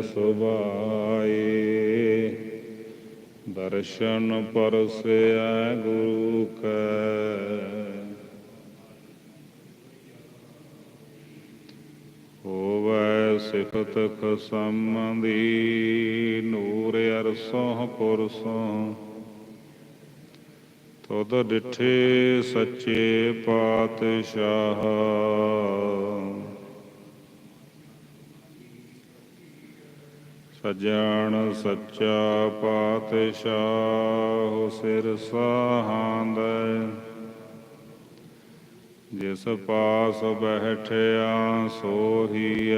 ਸੁਭਾਏ। ਦਰਸ਼ਨ ਪਰਸੈ ਗੁਰੂ ਕੈ। ਹੋਵੈ ਸਿਫਤ ਖਸਮ ਦੀ, ਨੂਰ ਅਰਸੋਂ ਪੁਰਸੋਂ। ਤੁਧ ਡਿਠੇ ਸੱਚੇ ਪਾਤਸ਼ਾਹ। ਸਜਣ ਸੱਚਾ ਪਾਤਸ਼ਾਹ ਸਿਰ ਸਹਾੰਦੈ। ਜਿਸ ਪਾਸ ਬਹਿਠਿਆ ਸੋਹੀਐ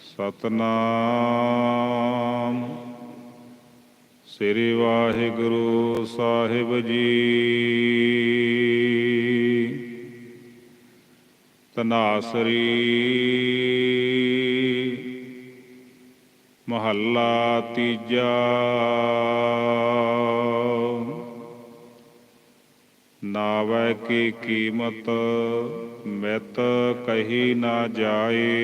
ਸਤਨਾਮ ਸ੍ਰੀ ਵਾਹਿਗੁਰੂ ਸਾਹਿਬ ਜੀ। ਤਨਾਸਰੀ। ਮਹੱਲਾ ਤੀਜਾ। ਨਾਵੈ ਕੀ ਕੀਮਤ ਮਿਤ ਕਹੀ ਨਾ ਜਾਏ।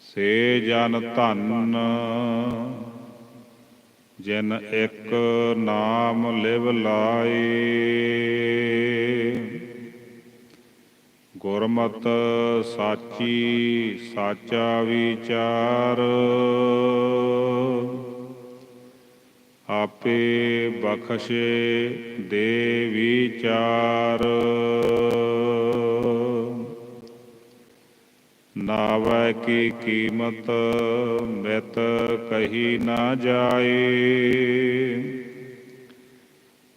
ਸੇ ਜਨ ਧਨ ਜਿਨ ਇੱਕ ਨਾਮ ਲਿਵ ਲਾਏ ਗੁਰਮਤ ਸਾਚੀ ਸਾਚਾ ਵਿਚਾਰ। ਆਪੇ ਬਖਸ਼ੇ ਦੇ ਵਿਚਾਰ। ਨਾਵੈ ਕੀ ਕੀਮਤ ਮਿਤ ਕਹੀ ਨਾ ਜਾਏ।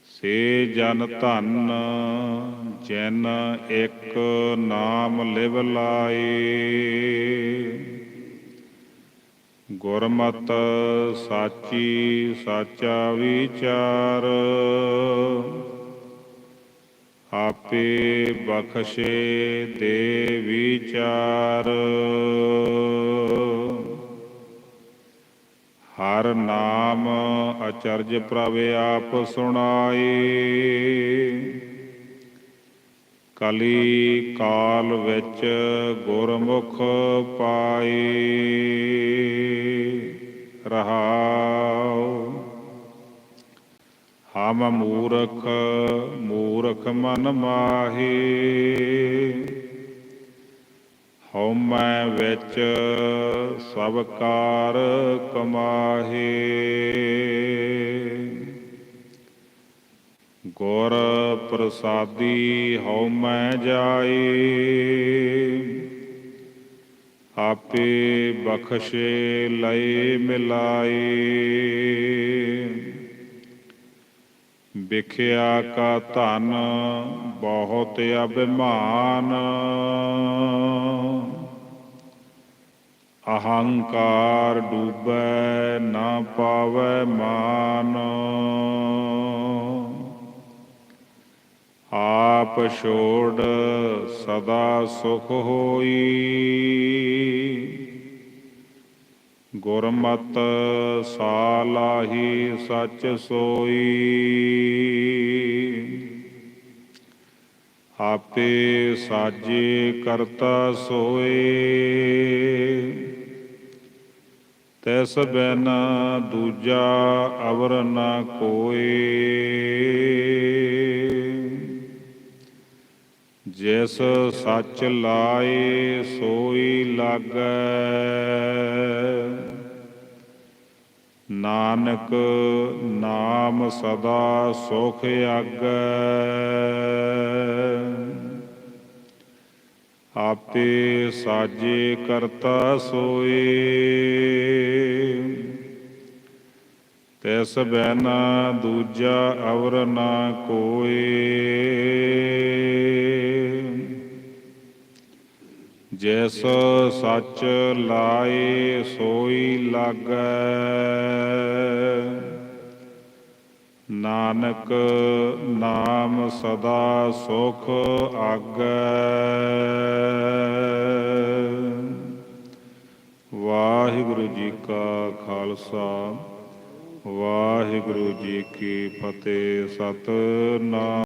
ਸੇ ਜਨ ਧਨ ਜਿਨ ਇੱਕ ਨਾਮ ਲਿਵ ਲਾਏ। ਗੁਰਮਤ ਸਾਚੀ ਸਾਚਾ ਵਿਚਾਰ ਆਪੇ ਬਖਸ਼ੇ ਦੇ ਵਿਚਾਰ। ਹਰ ਨਾਮ ਅਚਰਜ ਪ੍ਰਭ ਆਪ ਸੁਣਾਏ। ਕਲੀ ਕਾਲ ਵਿੱਚ ਗੁਰਮੁਖ ਪਾਏ। ਰਹਾਉ ਹਮ ਮੂਰਖ ਮੂਰਖ ਮਨ ਮਾਹੇ। ਹਉਮੈ ਵਿੱਚ ਸਭ ਕਾਰ ਕਮਾਹੇ। ਗੁਰ ਪ੍ਰਸਾਦੀ ਹਉਮੈ ਜਾਏ। ਆਪੇ ਬਖਸ਼ੇ ਲਏ ਮਿਲਾਏ। ਵਿਖਿਆ ਕਾ ਧਨ ਬਹੁਤ ਅਭਿਮਾਨ। ਅਹੰਕਾਰ ਡੂਬੈ ਨਾ ਪਾਵੈ ਮਾਨ। ਆਪ ਛੋੜ ਸਦਾ ਸੁਖ ਹੋਈ। ਗੁਰਮਤ ਸਾਲਾਹੀ ਸੱਚ ਸੋਈ। ਆਪੇ ਸਾਜੇ ਕਰਤਾ ਸੋਏ। ਤੈਸ ਬਿਨ ਦੂਜਾ ਅਵਰ ਨਾ ਕੋਏ। ਜਿਸ ਸੱਚ ਲਾਏ ਸੋਈ ਲਾਗੈ। ਨਾਨਕ ਨਾਮ ਸਦਾ ਸੁਖ ਆਗੈ। ਆਪੇ ਸਾਜੇ ਕਰਤਾ ਸੋਏ। ਤਿਸ ਬਿਨ ਦੂਜਾ ਅਵਰ ਨਾ ਕੋਏ। ਜਿਸ ਸੱਚ ਲਾਏ ਸੋਈ ਲਾਗੈ। ਨਾਨਕ ਨਾਮ ਸਦਾ ਸੁਖ ਆਗੈ। ਵਾਹਿਗੁਰੂ ਜੀ ਕਾ ਖਾਲਸਾ, ਵਾਹਿਗੁਰੂ ਜੀ ਕੀ ਫਤਿਹ, ਸਤਨਾਮ।